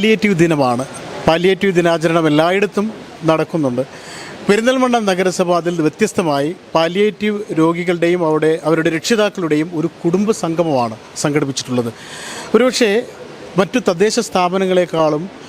palliative ദിനമാണ്. Palliative ദിനാചരണം എല്ലായിടത്തും നടക്കുന്നുണ്ട്. പെരിന്തൽമണ്ണ നഗരസഭ അതിൽ വ്യത്യസ്തമായി പാലിയേറ്റീവ് രോഗികളുടെയും അവിടെ അവരുടെ രക്ഷിതാക്കളുടെയും ഒരു കുടുംബ സംഗമമാണ് സംഘടിപ്പിച്ചിട്ടുള്ളത്. ഒരുപക്ഷേ മറ്റു തദ്ദേശ സ്ഥാപനങ്ങളെക്കാളും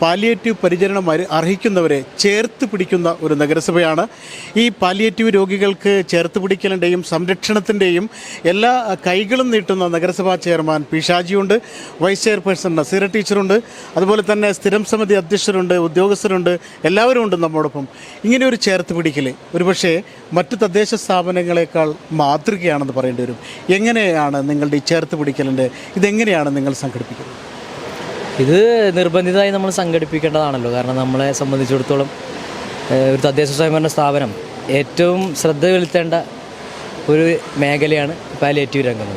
പാലിയേറ്റീവ് പരിചരണം അർഹിക്കുന്നവരെ ചേർത്ത് പിടിക്കുന്ന ഒരു നഗരസഭയാണ്. ഈ പാലിയേറ്റീവ് രോഗികൾക്ക് ചേർത്ത് പിടിക്കലിന്റെയും സംരക്ഷണത്തിന്റെയും എല്ലാ കൈകളും നീട്ടുന്ന നഗരസഭാ ചെയർമാൻ പി ഷാജിയുണ്ട്. വൈസ് ചെയർപേഴ്സൺ നസീറ ടീച്ചറുണ്ട്. അതുപോലെ തന്നെ സ്ഥിരം സമിതി അധ്യക്ഷരുണ്ട് ഉദ്യോഗസ്ഥരുണ്ട് എല്ലാവരും ഉണ്ട് നമ്മോടൊപ്പം. ഇങ്ങനെ ഒരു ചേർത്ത് പിടിക്കൽ ഒരുപക്ഷെ മറ്റു തദ്ദേശ സ്ഥാപനങ്ങളെക്കാൾ മാതൃകയാണെന്ന് പറയേണ്ടി വരും. എങ്ങനെയാണ് നിങ്ങളുടെ ഈ ചേർത്ത് പിടിക്കലിന്റെ ഇതെങ്ങനെയാണ് നിങ്ങൾ സംഘടിപ്പിക്കുന്നത്? ഇത് നിർബന്ധിതമായി നമ്മൾ സംഘടിപ്പിക്കേണ്ടതാണല്ലോ. കാരണം നമ്മളെ സംബന്ധിച്ചിടത്തോളം ഒരു തദ്ദേശ സ്വയംഭരണ സ്ഥാപനം ഏറ്റവും ശ്രദ്ധ ചെലുത്തേണ്ട ഒരു മേഖലയാണ് പാലിയേറ്റീവ് രംഗം.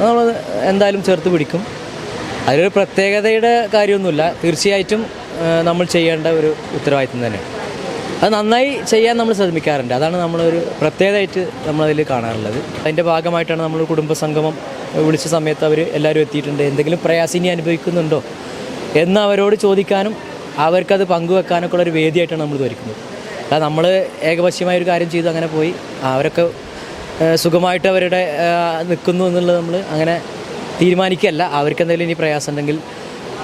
നമ്മൾ എന്തായാലും ചേർത്ത് പിടിക്കും. അതിലൊരു പ്രത്യേകതയുടെ കാര്യമൊന്നുമില്ല. തീർച്ചയായിട്ടും നമ്മൾ ചെയ്യേണ്ട ഒരു ഉത്തരവാദിത്വം തന്നെയാണ് അത് നന്നായി ചെയ്യാൻ നമ്മൾ ശ്രമിക്കാറുണ്ട്. അതാണ് നമ്മളൊരു പ്രത്യേകതയായിട്ട് നമ്മളതിൽ കാണാറുള്ളത്. അതിന്റെ ഭാഗമായിട്ടാണ് നമ്മൾ കുടുംബസംഗമം വിളിച്ച സമയത്ത് അവർ എല്ലാവരും എത്തിയിട്ടുണ്ട്. എന്തെങ്കിലും പ്രയാസിനി അനുഭവിക്കുന്നുണ്ടോ? എന്ന് അവരോട് ചോദിക്കാനും അവർക്കത് പങ്കുവെക്കാനൊക്കെ ഉള്ളൊരു വേദിയായിട്ടാണ് നമ്മൾ ധരിക്കുന്നത്. അതായത് നമ്മൾ ഏകപക്ഷീയമായ ഒരു കാര്യം ചെയ്ത് അങ്ങനെ പോയി. അവരൊക്കെ സുഖമായിട്ട് അവരുടെ നിൽക്കുന്നു എന്നുള്ളത് നമ്മൾ അങ്ങനെ തീരുമാനിക്കുകയല്ല. അവർക്ക് എന്തെങ്കിലും ഇനി പ്രയാസം ഉണ്ടെങ്കിൽ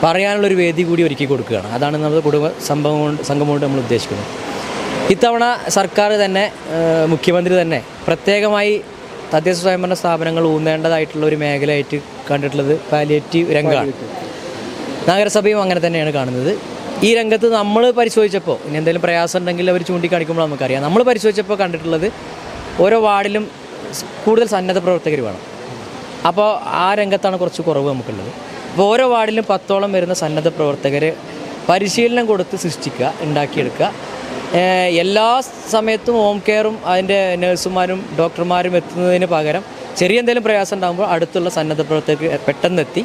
പറയാനുള്ളൊരു വേദി കൂടി ഒരുക്കി കൊടുക്കുകയാണ്. അതാണ് നമ്മൾ കുടുംബ സംഭവം കൊണ്ട് സംഘം കൊണ്ട് നമ്മൾ ഉദ്ദേശിക്കുന്നത്. ഇത്തവണ സർക്കാർ തന്നെ മുഖ്യമന്ത്രി തന്നെ പ്രത്യേകമായി തദ്ദേശ സ്വയംഭരണ സ്ഥാപനങ്ങൾ ഊന്നേണ്ടതായിട്ടുള്ള ഒരു മേഖലയായിട്ട് കണ്ടിട്ടുള്ളത് പാലിയേറ്റീവ് രംഗമാണ്. നഗരസഭയും അങ്ങനെ തന്നെയാണ് കാണുന്നത്. ഈ രംഗത്ത് നമ്മൾ പരിശോധിച്ചപ്പോൾ ഇനി എന്തെങ്കിലും പ്രയാസം ഉണ്ടെങ്കിൽ അവർ ചൂണ്ടിക്കാണിക്കുമ്പോൾ നമുക്കറിയാം. നമ്മൾ പരിശോധിച്ചപ്പോൾ കണ്ടിട്ടുള്ളത് ഓരോ വാർഡിലും കൂടുതൽ സന്നദ്ധ പ്രവർത്തകർ വേണം. അപ്പോൾ ആ രംഗത്താണ് കുറച്ച് കുറവ് നമുക്കുള്ളത്. അപ്പോൾ ഓരോ വാർഡിലും പത്തോളം വരുന്ന സന്നദ്ധ പ്രവർത്തകരെ പരിശീലനം കൊടുത്ത് സൃഷ്ടിക്കുക ഉണ്ടാക്കിയെടുക്കുക. എല്ലാ സമയത്തും ഹോം കെയറും അതിന്റെ നഴ്സുമാരും ഡോക്ടർമാരും എത്തുന്നതിന് പകരം ചെറിയ എന്തെങ്കിലും പ്രയാസം ഉണ്ടാകുമ്പോൾ അടുത്തുള്ള സന്നദ്ധ പ്രവർത്തകർക്ക് പെട്ടെന്നെത്തി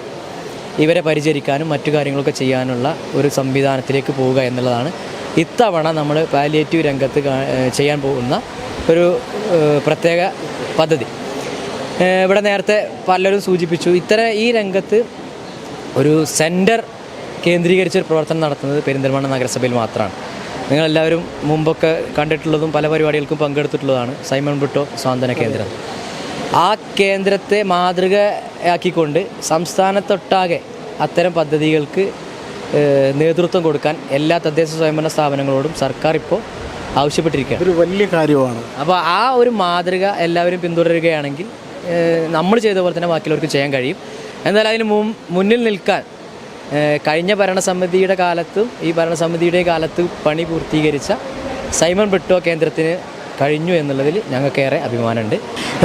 ഇവരെ പരിചരിക്കാനും മറ്റു കാര്യങ്ങളൊക്കെ ചെയ്യാനുള്ള ഒരു സംവിധാനത്തിലേക്ക് പോവുക എന്നുള്ളതാണ്. ഇത്തവണ നമ്മൾ പാലിയേറ്റീവ് രംഗത്ത് ചെയ്യാൻ പോകുന്ന ഒരു പ്രത്യേക പദ്ധതി. ഇവിടെ നേരത്തെ പലരും സൂചിപ്പിച്ചു ഇത്തരം ഈ രംഗത്ത് ഒരു സെന്റർ കേന്ദ്രീകരിച്ച് ഒരു പ്രവർത്തനം നടത്തുന്നത് പെരിന്തൽമണ്ണ നഗരസഭയിൽ മാത്രമാണ്. നിങ്ങളെല്ലാവരും മുമ്പൊക്കെ കണ്ടിട്ടുള്ളതും പല പരിപാടികൾക്കും പങ്കെടുത്തിട്ടുള്ളതാണ് സൈമൺ ബ്രിട്ടോ സ്വാന്തന കേന്ദ്രം. ആ കേന്ദ്രത്തെ മാതൃകയാക്കിക്കൊണ്ട് സംസ്ഥാനത്തൊട്ടാകെ അത്തരം പദ്ധതികൾക്ക് നേതൃത്വം കൊടുക്കാൻ എല്ലാ തദ്ദേശ സ്വയംഭരണ സ്ഥാപനങ്ങളോടും സർക്കാർ ഇപ്പോൾ ആവശ്യപ്പെട്ടിരിക്കുകയാണ്. ഒരു വലിയ കാര്യമാണ്. അപ്പോൾ ആ ഒരു മാതൃക എല്ലാവരും പിന്തുടരുകയാണെങ്കിൽ നമ്മൾ ചെയ്ത പോലെ തന്നെ ബാക്കിയുള്ളവർക്ക് ചെയ്യാൻ കഴിയും. എന്നാൽ അതിന് മുന്നിൽ നിൽക്കാൻ കഴിഞ്ഞ ഭരണസമിതിയുടെ കാലത്തും ഈ ഭരണസമിതിയുടെ കാലത്ത് പണി പൂർത്തീകരിച്ച സൈമൺ ബ്രിട്ടോ കേന്ദ്രത്തിന് കഴിഞ്ഞു എന്നുള്ളതിൽ ഞങ്ങൾക്കേറെ അഭിമാനമുണ്ട്.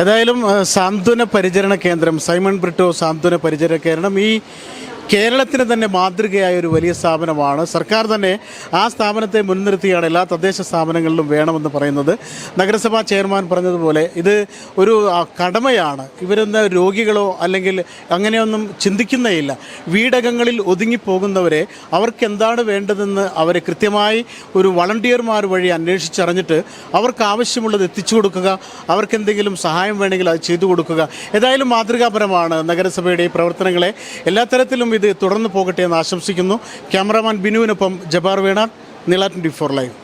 ഏതായാലും സാന്ത്വന പരിചരണ കേന്ദ്രം സൈമൺ ബ്രിട്ടോ സാന്ത്വന പരിചരണ കേന്ദ്രം ഈ കേരളത്തിന് തന്നെ മാതൃകയായ ഒരു വലിയ സ്ഥാപനമാണ്. സർക്കാർ തന്നെ ആ സ്ഥാപനത്തെ മുൻനിർത്തിയാണ് എല്ലാ തദ്ദേശ സ്ഥാപനങ്ങളിലും വേണമെന്ന് പറയുന്നത്. നഗരസഭാ ചെയർമാൻ പറഞ്ഞതുപോലെ ഇത് ഒരു കടമയാണ്. ഇവരൊന്ന് രോഗികളോ അല്ലെങ്കിൽ അങ്ങനെയൊന്നും ചിന്തിക്കുന്നേയില്ല. വീടകങ്ങളിൽ ഒതുങ്ങിപ്പോകുന്നവരെ അവർക്ക് എന്താണ് വേണ്ടതെന്ന് അവരെ കൃത്യമായി ഒരു വളണ്ടിയർമാർ വഴി അന്വേഷിച്ചറിഞ്ഞിട്ട് അവർക്ക് ആവശ്യമുള്ളത് എത്തിച്ചു കൊടുക്കുക അവർക്ക് എന്തെങ്കിലും സഹായം വേണമെങ്കിൽ അത് ചെയ്തു കൊടുക്കുക. ഏതായാലും മാതൃകാപരമാണ് നഗരസഭയുടെ ഈ പ്രവർത്തനങ്ങളെ. എല്ലാ തരത്തിലും ഇത് തുടർന്ന് പോകട്ടെ എന്ന് ആശംസിക്കുന്നു. ക്യാമറാമാൻ ബിനുവിനൊപ്പം ജബാർ വേണ നില ട്വന്റി ഫോർ ലൈവ്.